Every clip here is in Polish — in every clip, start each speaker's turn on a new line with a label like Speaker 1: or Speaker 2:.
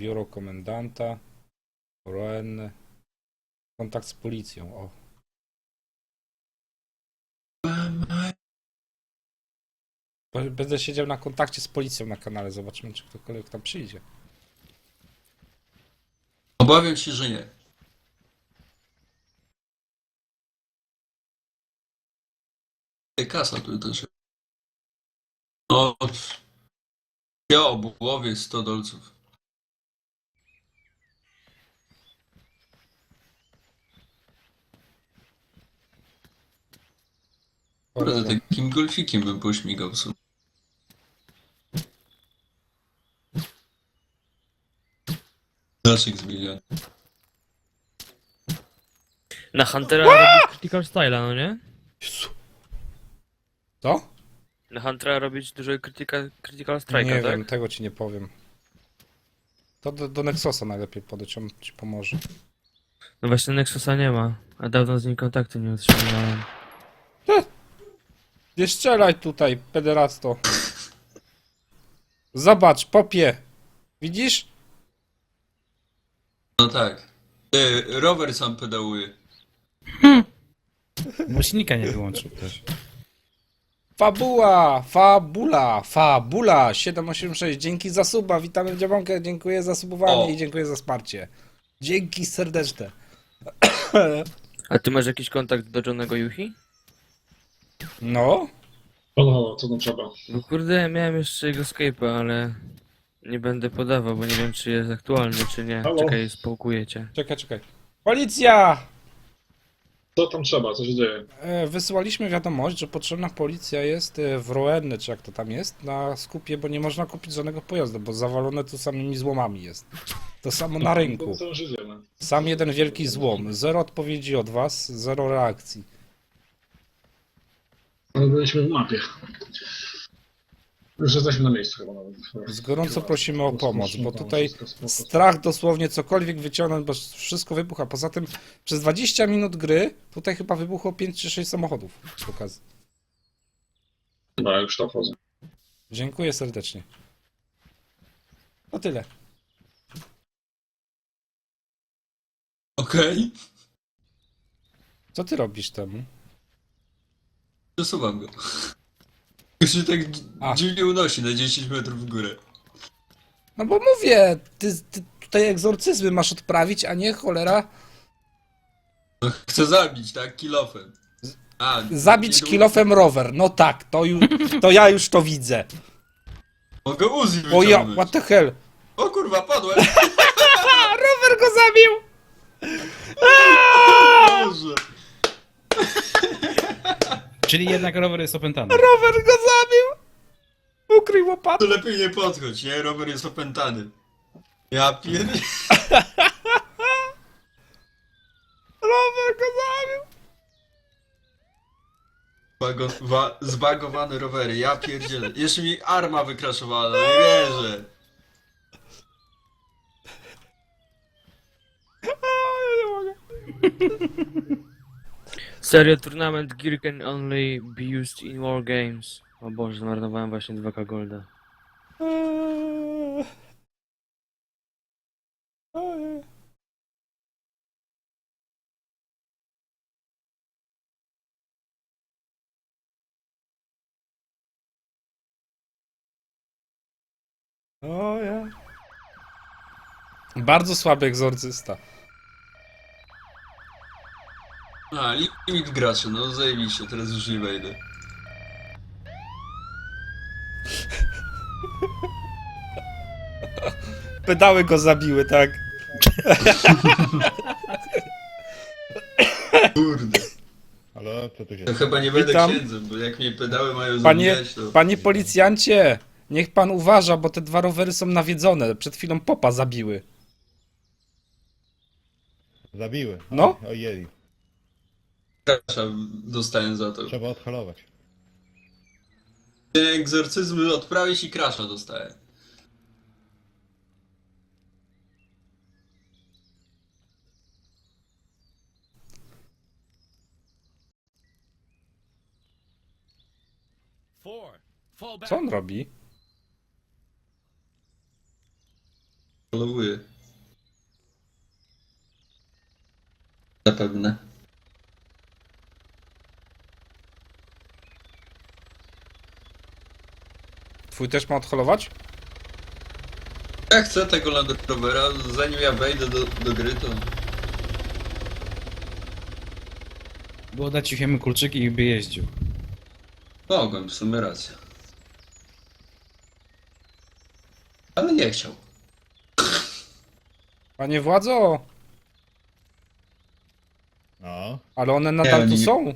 Speaker 1: Biuro komendanta. Roen. Kontakt z policją. O. Będę siedział na kontakcie z policją na kanale. Zobaczymy, czy ktokolwiek tam przyjdzie.
Speaker 2: Obawiam się, że nie. Kasa tu też. O, ja obłowie 100 dolców. Kurde, takim golfikiem bym pośmigał sobie. Naszych zmieniony.
Speaker 3: Na Huntera robić Critical Styla, no nie?
Speaker 1: Co?
Speaker 3: Na Huntera robić dużo Critical, critical
Speaker 1: nie
Speaker 3: Strike'a, tak?
Speaker 1: wiem, tego ci nie powiem. To do, do Nexosa najlepiej podejść, on ci pomoże.
Speaker 3: No właśnie Nexusa nie ma, a dawno z nim kontaktu nie utrzymywałem.
Speaker 1: Nie strzelaj tutaj, pederasto. Zobacz, popie. Widzisz?
Speaker 2: No tak. E, rower sam pedałuje.
Speaker 4: Głośnika nie wyłączył też.
Speaker 1: Fabuła, fabula, fabula 786. Dzięki za suba, witamy w Dziabonkę, dziękuję za subowanie
Speaker 2: O.
Speaker 1: i dziękuję za wsparcie. Dzięki serdeczne.
Speaker 3: A ty masz jakiś kontakt do Johnego Yuhi?
Speaker 1: No,
Speaker 5: Halo, halo, co tam trzeba?
Speaker 3: Bo kurde, miałem jeszcze jego Skype'a, ale nie będę podawał, bo nie wiem czy jest aktualny, czy nie.
Speaker 5: Halo?
Speaker 3: Czekaj, spałkuję cię.
Speaker 1: czekaj, czekaj. Policja!
Speaker 5: Co tam trzeba? Co się dzieje?
Speaker 1: E, Wysyłaliśmy wiadomość, że potrzebna policja jest e, w Roenny, czy jak to tam jest, na skupie, bo nie można kupić żadnego pojazdu, bo zawalone tu samymi złomami jest. To samo na rynku.
Speaker 5: Co się dzieje?
Speaker 1: Sam jeden wielki złom. Zero odpowiedzi od was, zero reakcji.
Speaker 5: No, byliśmy w mapie. Już jesteśmy na miejscu chyba nawet.
Speaker 1: Z gorąco prosimy o pomoc, bo tutaj strach dosłownie cokolwiek wyciągnąć, bo wszystko wybucha. Poza tym przez 20 minut gry tutaj chyba wybuchło 5 czy 6 samochodów. przy okazji.
Speaker 5: Dobra, już to wchodzę.
Speaker 1: Dziękuję serdecznie. To tyle.
Speaker 2: Okej.
Speaker 1: Co ty robisz temu?
Speaker 2: Przesuwam go. Już się tak dzi-
Speaker 1: A.
Speaker 2: dziwnie unosi na 10 metrów w górę.
Speaker 1: No bo mówię, ty, ty tutaj egzorcyzmy masz odprawić, a nie cholera
Speaker 2: No, chcę zabić, tak? Kilofem. A,
Speaker 1: zabić
Speaker 2: nie-
Speaker 1: kilofem rower. No tak, to, ju, to ja już to widzę.
Speaker 2: Mogę Uzi
Speaker 1: O ja,
Speaker 2: wyciągnąć.
Speaker 1: what the hell?
Speaker 2: O kurwa, padłem!
Speaker 1: Rower go zabił!
Speaker 4: Czyli jednak rower jest opętany.
Speaker 1: Rower go zabił! Ukrył łopatę.
Speaker 2: To lepiej nie podchodź, nie? Rower jest opętany. Ja pier...
Speaker 1: Rower go zabił!
Speaker 2: Bago- wa- zbagowane rowery, ja pierdzielę. Jeszcze mi arma wykraszowała, nie wierzę.
Speaker 1: A, nie mogę.
Speaker 3: Serio, tournament gear can only be used in war games. O Boże, zmarnowałem właśnie 2k golda.
Speaker 1: Eee. Ojej. Ojej. Bardzo słaby egzorcysta.
Speaker 2: A, limit graczy, no zajebiście, teraz już nie wejdę.
Speaker 1: Pedały go zabiły, tak?
Speaker 2: Kurde.
Speaker 6: Halo, co tu się
Speaker 2: To chyba nie będę
Speaker 1: Witam.
Speaker 2: księdzem, bo jak mnie pedały mają
Speaker 1: Panie,
Speaker 2: zabijać, to...
Speaker 1: panie policjancie, niech pan uważa, bo te dwa rowery są nawiedzone. Przed chwilą popa zabiły.
Speaker 6: zabiły?
Speaker 1: No.
Speaker 6: Ojej,
Speaker 2: Krasza dostałem za to.
Speaker 6: trzeba odholować.
Speaker 2: Egzorcyzmy odprawić i krasza dostałem.
Speaker 1: Co on robi?
Speaker 2: Followuję. Zapewne.
Speaker 1: Twój też ma odholować?
Speaker 2: Ja chcę tego Land Rovera, zanim ja wejdę do, do gry, to...
Speaker 4: Było dać cichiemu kulczyki i by jeździł.
Speaker 2: Mogłem, w sumie rację. Ale nie chciał.
Speaker 1: Panie władzo!
Speaker 6: No,
Speaker 1: Ale one nadal tu
Speaker 2: nie-
Speaker 1: są.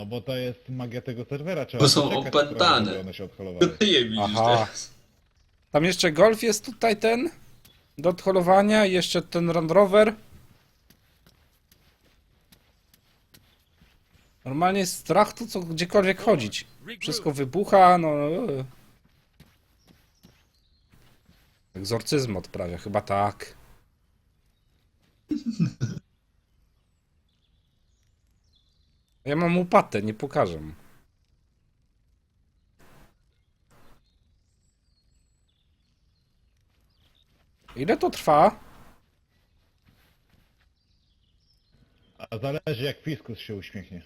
Speaker 6: No bo to jest magia tego serwera, trzeba
Speaker 2: Bo są
Speaker 6: poczekać,
Speaker 2: opętane.
Speaker 6: żeby one się odholowały.
Speaker 2: Ty je widzisz
Speaker 1: Aha.
Speaker 2: teraz.
Speaker 1: Tam jeszcze golf jest tutaj ten do odholowania i jeszcze ten Land Rover. Normalnie jest strach tu co gdziekolwiek chodzić. Wszystko wybucha, no. e. Egzorcyzm odprawia, chyba tak. Ja mam łopatę, nie pokażę. Ile to trwa?
Speaker 6: A zależy jak Fiskus się uśmiechnie.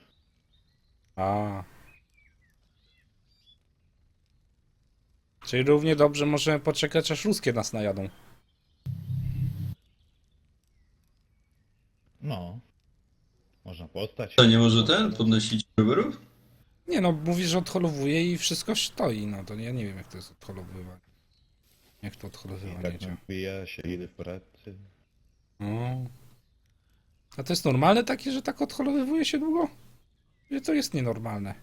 Speaker 1: A. Czyli równie dobrze możemy poczekać, aż ruskie nas najadą.
Speaker 6: No. Można postać.
Speaker 2: To nie może ten podnosić rowerów?
Speaker 1: Nie no, mówi, że odholowuje i wszystko stoi, no to ja nie wiem jak to jest odholowywanie. Jak to
Speaker 6: I
Speaker 1: odholowywanie
Speaker 6: tak
Speaker 1: działa.
Speaker 6: napija się, idę w pracy.
Speaker 1: No. A to jest normalne takie, że tak odholowywuje się długo? Że to jest nienormalne.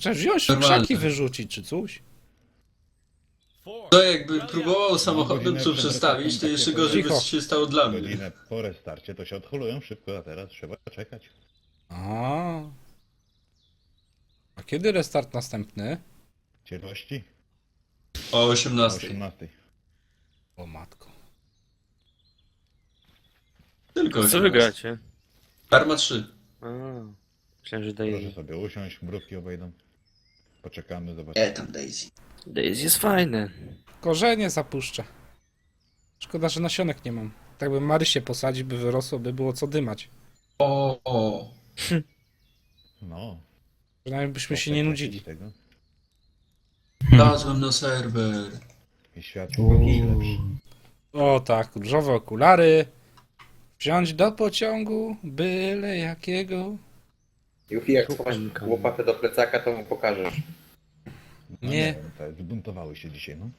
Speaker 1: Trzeba wziąć
Speaker 2: Normalne.
Speaker 1: krzaki wyrzucić czy coś.
Speaker 2: To jakby próbował samochodem co przestawić, to jeszcze gorzej by
Speaker 1: Cicho.
Speaker 2: się stało dla mnie.
Speaker 6: Godzinę po restarcie to się odholują szybko, a teraz trzeba czekać.
Speaker 1: A. A kiedy restart następny?
Speaker 6: Cielości?
Speaker 2: O
Speaker 6: O
Speaker 2: 18.
Speaker 6: 18.
Speaker 1: O matko.
Speaker 2: Tylko
Speaker 3: Co
Speaker 2: 18.
Speaker 3: wy gracie?
Speaker 2: Arma 3.
Speaker 3: A, myślałem, że
Speaker 6: Proszę
Speaker 3: Daisy.
Speaker 6: sobie usiąść, mrówki obejdą. Poczekamy, zobaczymy.
Speaker 2: E tam Daisy.
Speaker 3: Daisy jest fajne.
Speaker 1: Korzenie zapuszczę. Szkoda, że nasionek nie mam. Tak bym Marysię posadził, by wyrosło, by było co dymać.
Speaker 2: O, o.
Speaker 6: No.
Speaker 1: Przynajmniej byśmy się nie nudzili.
Speaker 6: Tego.
Speaker 2: Wlazłem na serwer.
Speaker 6: I światło będzie lepsze.
Speaker 1: O tak, różowe okulary. Wziąć do pociągu, byle jakiego.
Speaker 7: Jufi, jak schowasz łopatę do plecaka, to mu pokażesz.
Speaker 6: No
Speaker 1: Nie.
Speaker 6: wiem, te Zbuntowały się dzisiaj, no.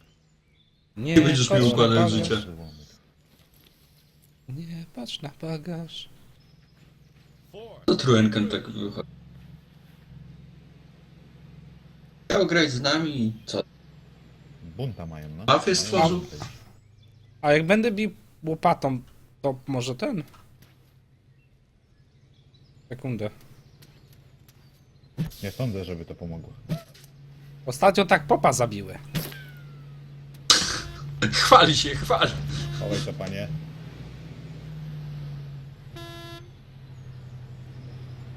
Speaker 1: Nie
Speaker 2: Nie będziesz
Speaker 1: patrz
Speaker 2: mi
Speaker 1: na
Speaker 2: układać
Speaker 1: bagaż.
Speaker 2: życia.
Speaker 1: Nie patrz na bagaż.
Speaker 2: To truenkiem tak wychodzi. Chciał grać z nami, co?
Speaker 6: Bunta mają, no. Mają
Speaker 2: stworzył?
Speaker 1: A jak będę bił łopatą, to może ten? Sekundę.
Speaker 6: Nie sądzę, żeby to pomogło.
Speaker 1: Ostatnio tak popa zabiły.
Speaker 2: Chwali się, chwali.
Speaker 6: Chowaj to, panie.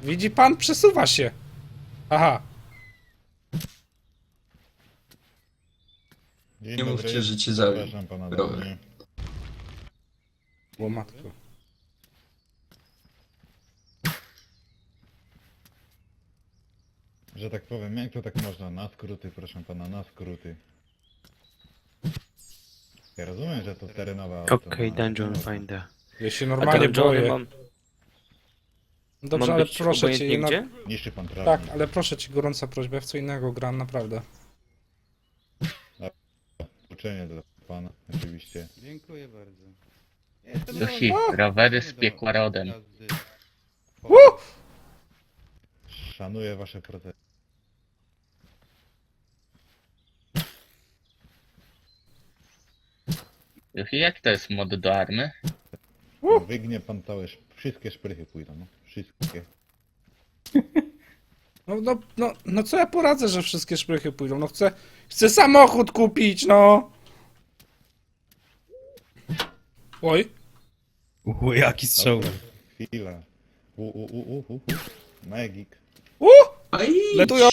Speaker 1: Widzi pan, przesuwa się. Aha.
Speaker 6: Dzień
Speaker 2: Nie
Speaker 6: dobry.
Speaker 2: mówcie, że cię zabił.
Speaker 6: Zapraszam pana do
Speaker 2: Dobra.
Speaker 6: mnie.
Speaker 1: Bo
Speaker 6: Że tak powiem, jak to tak można? Na skróty, proszę pana, na skróty. Ja rozumiem, że to terenowa auto,
Speaker 3: Okej,
Speaker 6: no, ale
Speaker 3: dungeon
Speaker 6: to-
Speaker 3: finder.
Speaker 1: Ja się normalnie boję.
Speaker 3: mam,
Speaker 1: Dobrze,
Speaker 3: mam
Speaker 1: ale
Speaker 3: być
Speaker 1: proszę cię,
Speaker 3: obojętnie gdzie?
Speaker 6: Niszczy pan trawnik.
Speaker 1: Tak, ale proszę cię, gorąca prośba, ja w co innego gram, naprawdę.
Speaker 6: Uczenie dla pana, oczywiście.
Speaker 4: Dziękuję bardzo.
Speaker 8: Dusi, rowery z piekła rodem.
Speaker 6: Szanuję wasze procesy.
Speaker 8: Jak to jest mod do army?
Speaker 6: Wygnie pan całe, sz- wszystkie szprychy pójdą, no. Wszystkie.
Speaker 1: No, no, no, no co ja poradzę, że wszystkie szprychy pójdą? No chcę, chcę samochód kupić, no! Oj,
Speaker 4: Uuu, jaki strzał.
Speaker 6: Chwila. U, u, u, u, u, u. Magik.
Speaker 1: u, letują!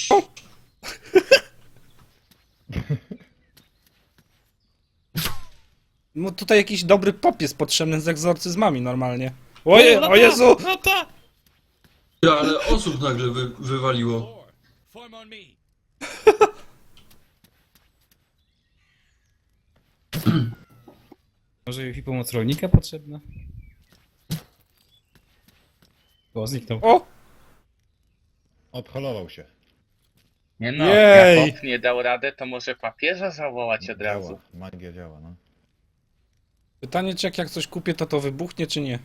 Speaker 1: No tutaj jakiś dobry pop jest potrzebny z egzorcyzmami normalnie. Oje, o Jezu!
Speaker 2: Ty, Ale osób nagle wy, wywaliło.
Speaker 4: Może Yuffie pomoc rolnika potrzebna? O, zniknął.
Speaker 1: O!
Speaker 6: Odholował się.
Speaker 8: Nie no,
Speaker 1: Jej.
Speaker 8: jak Bob nie dał radę, to może papieża zawołać od razu.
Speaker 6: Działa. Magia działa, no.
Speaker 1: Pytanie, czy jak, jak coś kupię, to to wybuchnie, czy nie?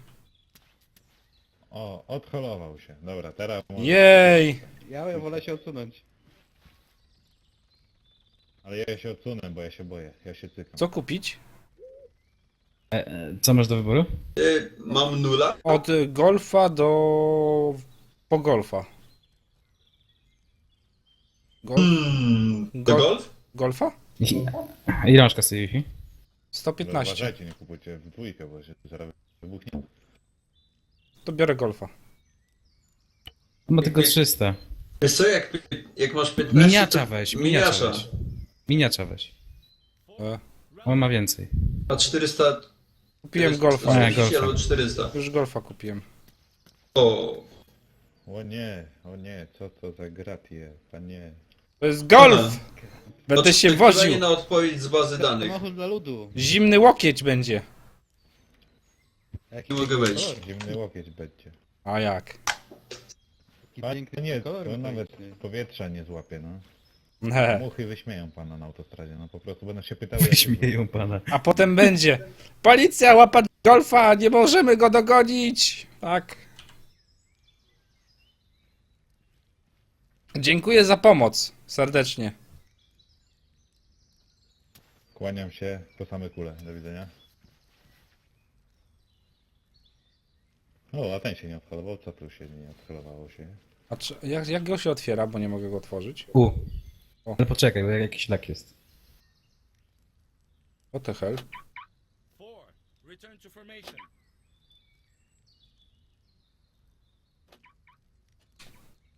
Speaker 6: O, odholował się. Dobra, teraz... może-
Speaker 1: Jej!
Speaker 6: Ja wolę się odsunąć. Ale ja się odsunę, bo ja się boję. Ja się cykam.
Speaker 1: Co kupić?
Speaker 4: E, e, co masz do wyboru?
Speaker 2: Y, mam nula.
Speaker 1: Od y, golfa do... po golfa. Golf?
Speaker 2: Hmm, to
Speaker 1: Gol-
Speaker 2: golf?
Speaker 1: Golfa?
Speaker 4: I- masz kasy Yuffie?
Speaker 1: 115.
Speaker 6: Uważajcie, nie kupujcie w dwójkę, bo się zaraz wybuchnie.
Speaker 1: To biorę golfa.
Speaker 4: Ma tylko 300.
Speaker 2: Wiesz co, jak, jak masz 15...
Speaker 4: Miniacza
Speaker 2: to-
Speaker 4: weź, miniacza
Speaker 2: Miniacza.
Speaker 4: weź. Miniacza weź.
Speaker 1: E,
Speaker 4: On ma więcej.
Speaker 2: A 400...
Speaker 1: kupiłem golfa.
Speaker 4: Nie,
Speaker 2: 40
Speaker 4: golfa.
Speaker 2: albo 400.
Speaker 1: Już golfa kupiłem.
Speaker 2: O,
Speaker 6: O nie, o nie, co to za gratie, panie.
Speaker 1: To jest golf! Będę się woził.
Speaker 2: na odpowiedź z bazy danych.
Speaker 6: Samochód dla ludu.
Speaker 1: Zimny łokieć będzie.
Speaker 6: Jaki
Speaker 2: Nie mogę
Speaker 6: piękny
Speaker 2: wejść.
Speaker 6: kolor, Zimny łokieć będzie.
Speaker 1: A jak?
Speaker 6: Panie, nie, to nawet powietrza nie złapie, no.
Speaker 1: Ne.
Speaker 6: Muchy wyśmieją pana na autostradzie, no po prostu będą się pytały... jak
Speaker 4: Śmieją pana.
Speaker 1: A potem będzie. Policja łapa golfa, nie możemy go dogonić. Tak. Dziękuję za pomoc. Serdecznie.
Speaker 6: Kłaniam się po same kule, do widzenia. O, a ten się nie odholował, co tu się nie odholowało się?
Speaker 1: A czy, jak, jak go się otwiera, bo nie mogę go otworzyć?
Speaker 4: U.
Speaker 1: O.
Speaker 4: Ale poczekaj, bo jakiś lak jest.
Speaker 1: What the hell?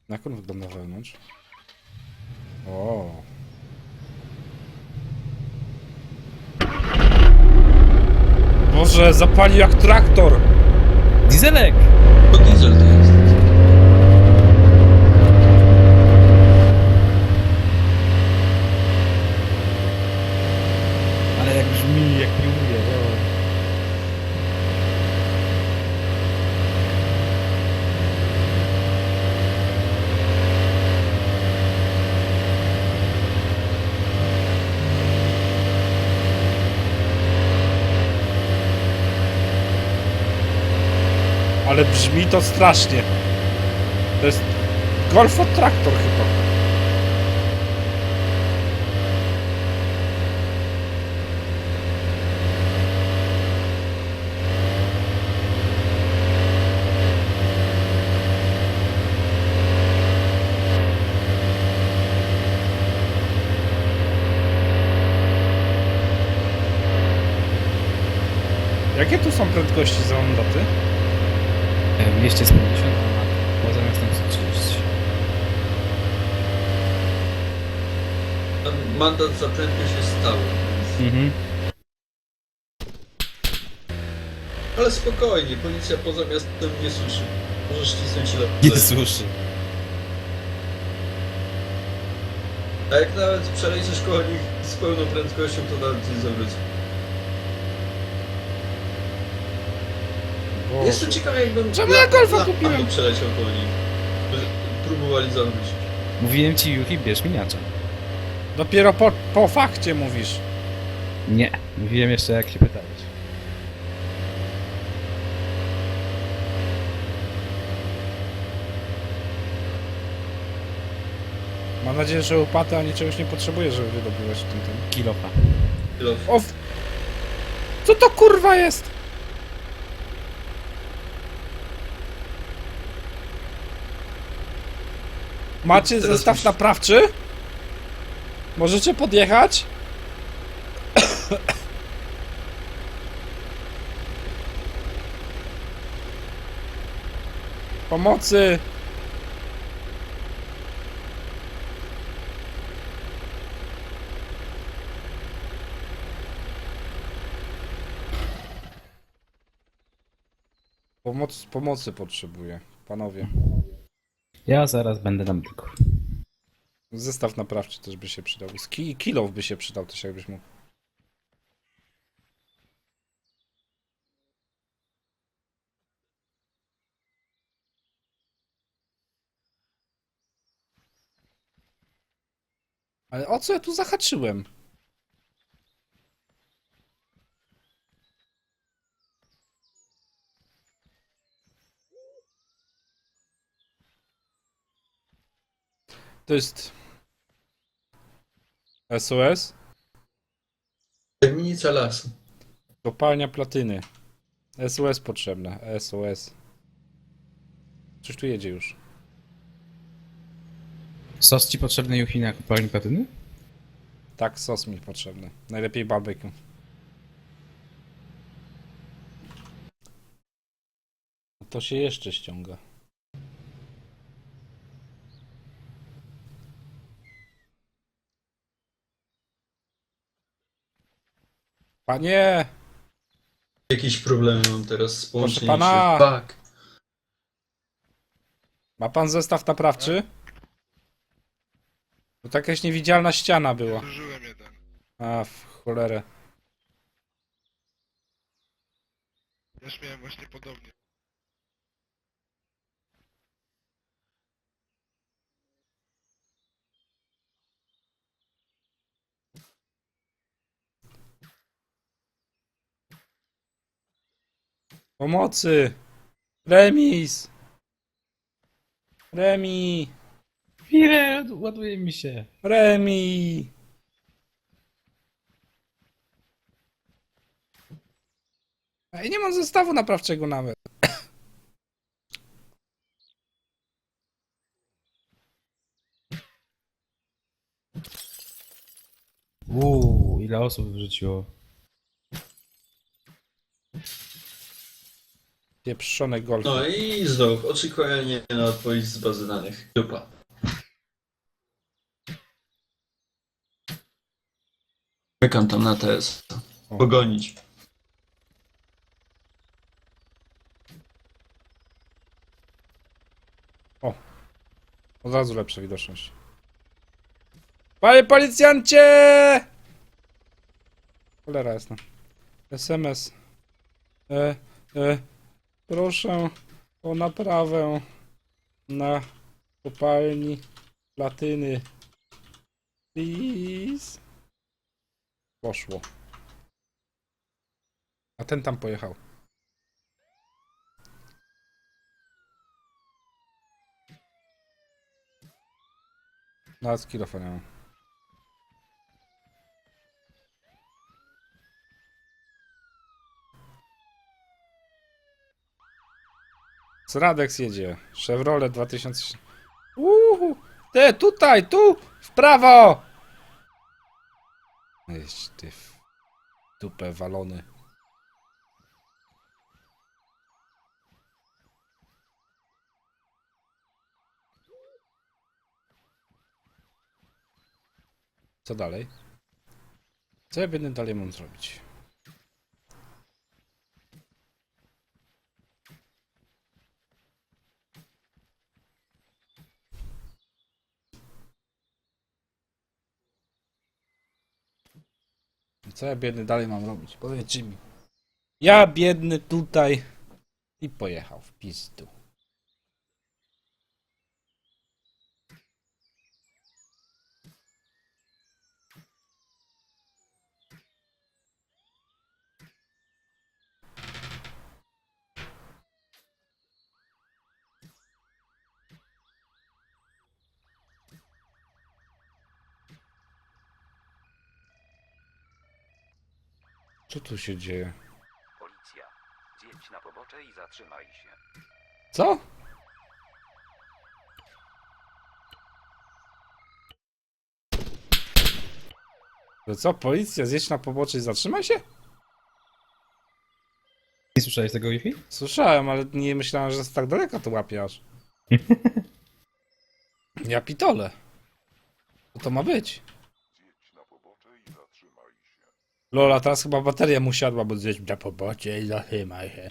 Speaker 1: Jak on wygląda wewnątrz? O. Boże, zapalił jak traktor!
Speaker 4: Dieselek!
Speaker 2: to diesel to jest.
Speaker 4: brzmi
Speaker 1: to strasznie. To jest Golf od traktor chyba. Jakie tu są prędkości za
Speaker 4: Honda. 250 ma, poza zamiast
Speaker 2: tam 130. Mandat zaklęty się stał.
Speaker 4: Mhm.
Speaker 2: Ale spokojnie, policja poza miastem nie słyszy. Możesz ścisnąć lepiej.
Speaker 4: Nie słyszy.
Speaker 2: A jak nawet przelecisz koło nich z pełną prędkością, to nawet nie zawróci.
Speaker 1: Boże.
Speaker 2: Jestem ciekaw jakbym...
Speaker 1: Czemu ja golfa
Speaker 2: na-
Speaker 1: kupiłem?
Speaker 2: albo przeleciał koło nich. Próbowali zawrócić.
Speaker 4: Mówiłem ci, Yuki, bierz miniacza.
Speaker 1: Dopiero po, po fakcie mówisz.
Speaker 4: Nie. Mówiłem jeszcze, jak się pytałeś.
Speaker 1: Mam nadzieję, że łopaty ani czegoś nie potrzebuje, żeby wydobywać w tym tym.
Speaker 4: Kilofa.
Speaker 1: O! Co to kurwa jest? Macie
Speaker 2: Teraz
Speaker 1: zestaw naprawczy? Możecie podjechać? Pomocy! Pomoc, pomocy potrzebuję, panowie.
Speaker 4: Ja zaraz będę na medyku.
Speaker 1: Zestaw naprawczy też by się przydał. Z ki kilow by się przydał też jakbyś mógł. Ale o co ja tu zahaczyłem? To jest SOS?
Speaker 2: Tajemnica lasu.
Speaker 1: Kopalnia platyny. SOS potrzebne. SOS. Coś tu jedzie już.
Speaker 4: Sos ci potrzebny Juchi na kopalni platyny?
Speaker 1: Tak, sos mi potrzebny. Najlepiej barbecue. To się jeszcze ściąga. Panie!
Speaker 2: Jakieś problemy mam teraz z połączeniem
Speaker 1: pana.
Speaker 2: się. Tak.
Speaker 1: Ma pan zestaw naprawczy? To tak jakaś niewidzialna ściana była.
Speaker 9: Zużyłem jeden.
Speaker 1: A, w cholerę.
Speaker 9: Też miałem właśnie podobnie.
Speaker 1: Pomocy! Remis! Remi!
Speaker 4: Chwilę, ładuje mi się.
Speaker 1: Remi! Ej, nie mam zestawu naprawczego nawet.
Speaker 4: Uuu, ile osób wrzuciło.
Speaker 1: Pieprzone golf.
Speaker 2: No i znów oczekiwanie na odpowiedź z bazy danych. Dupa. Czekam tam na TS. Pogonić.
Speaker 1: Od razu lepsza widoczność. Panie policjancie! Cholera jasna. SMS. E, e, proszę o naprawę na kopalni platyny. Please. Poszło. A ten tam pojechał. Nawet kilofa nie mam. Radex jedzie. Chevrolet 2000. Uhu. Ty, tutaj, tu! W prawo! Jeźdź ty w dupę walony. Co dalej? Co ja będę dalej mam zrobić? Co ja biedny dalej mam robić? Powiedzcie mi. Ja biedny tutaj i pojechał w pizdu. Co tu się dzieje?
Speaker 10: Policja. Zjedź na pobocze i zatrzymaj się.
Speaker 1: Co? To co, policja, zjedź na pobocze i zatrzymaj się?
Speaker 4: Nie słyszałeś tego Juchi?
Speaker 1: Słyszałem, ale nie myślałem, że z tak daleka to łapie aż. Ja pitole. Co to ma być? Lola, teraz chyba bateria mu siadła, bo zjedź na pobocie i zatrzymaj się.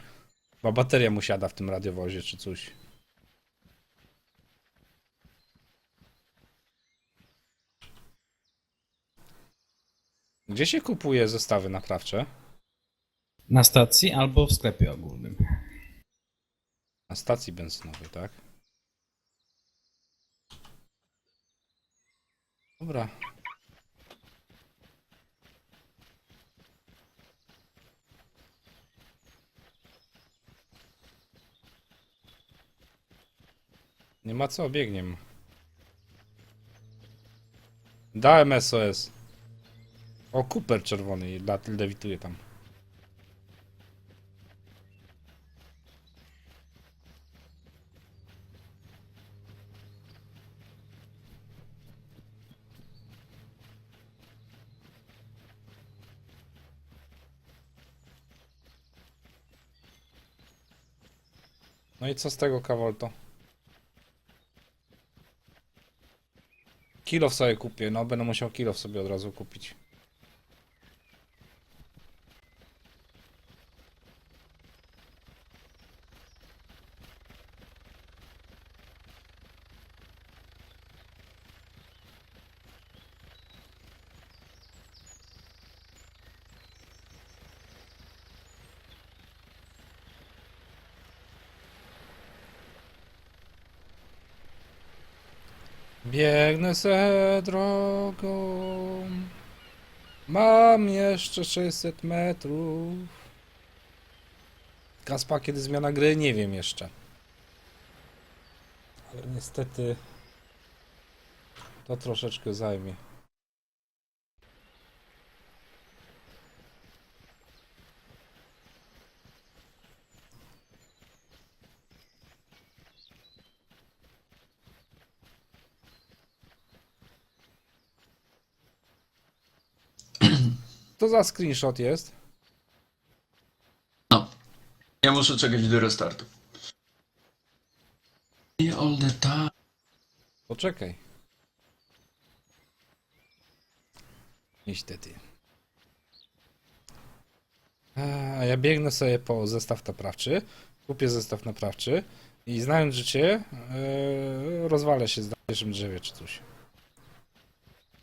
Speaker 1: Chyba bateria mu siada w tym radiowozie czy coś. Gdzie się kupuje zestawy naprawcze?
Speaker 4: Na stacji albo w sklepie ogólnym.
Speaker 1: Na stacji benzynowej, tak? Dobra. Nie ma co, biegiem. Dałem SOS. O, Cooper czerwony, lat- lewituje tam. No i co z tego kawolto? Kilow sobie kupię, no będę musiał kilow sobie od razu kupić. Biegnę se drogą. Mam jeszcze 600 metrów. Kaspa, kiedy zmiana gry? Nie wiem jeszcze. Ale niestety to troszeczkę zajmie. To za screenshot jest.
Speaker 2: No. Ja muszę czekać do restartu. I all the time.
Speaker 1: Poczekaj. Niestety. A ja biegnę sobie po zestaw naprawczy, kupię zestaw naprawczy i znając życie, yy, rozwalę się na pierwszym drzewie czy coś.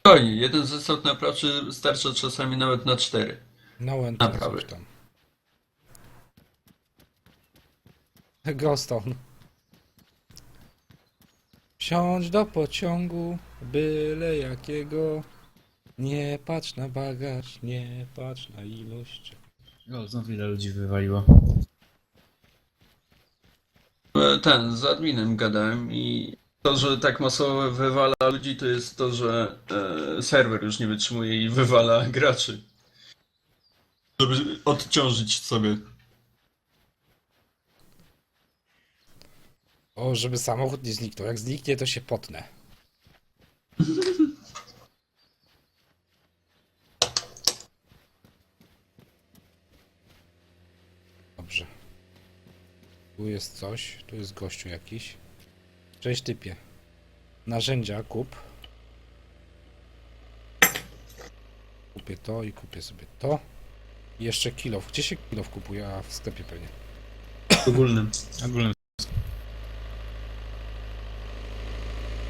Speaker 2: Spokojnie, jeden zestaw naprawczy starcza czasami nawet na cztery.
Speaker 1: No enter
Speaker 2: Naprawy.
Speaker 1: coś tam. Goston. Wsiądź do pociągu, byle jakiego. Nie patrz na bagaż, nie patrz na ilość.
Speaker 4: O, znowu ile ludzi wywaliło.
Speaker 2: E, Ten, z adminem gadałem i to, że tak masowo wywala ludzi, to jest to, że e, serwer już nie wytrzymuje i wywala graczy. Żeby odciążyć sobie.
Speaker 1: O, żeby samochód nie zniknął. Jak zniknie, to się potnę. Dobrze. Tu jest coś, tu jest gościu jakiś. Cześć typie. Narzędzia kup. Kupię to i kupię sobie to. I jeszcze kilof. Gdzie się kilof kupuje? A w sklepie pewnie.
Speaker 2: Ogólnym.
Speaker 4: Ogólnym.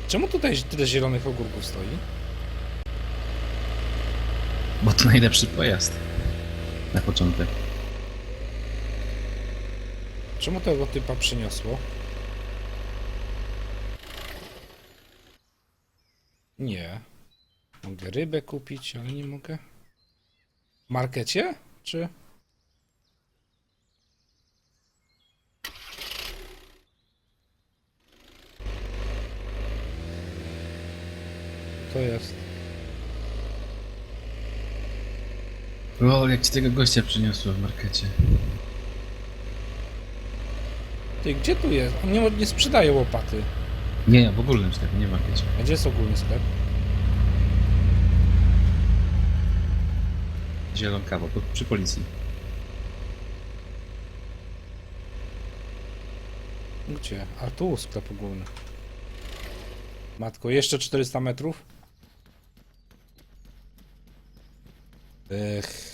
Speaker 1: Czemu tutaj tyle zielonych ogórków stoi?
Speaker 4: Bo to najlepszy pojazd. Na początek.
Speaker 1: Czemu tego typa przyniosło? Nie. Mogę rybę kupić, ale nie mogę. W markecie? Czy? To jest.
Speaker 4: O, jak ci tego gościa przyniosło w markecie.
Speaker 1: Ty, gdzie tu jest? On nie, nie sprzedaje łopaty.
Speaker 4: Nie, w ogólnym sklepie, nie w markecie.
Speaker 1: A gdzie jest ogólny sklep?
Speaker 4: Zielonkawo, po, przy policji.
Speaker 1: Gdzie? A tu sklep ogólny. Matko, jeszcze 400 metrów? Ech.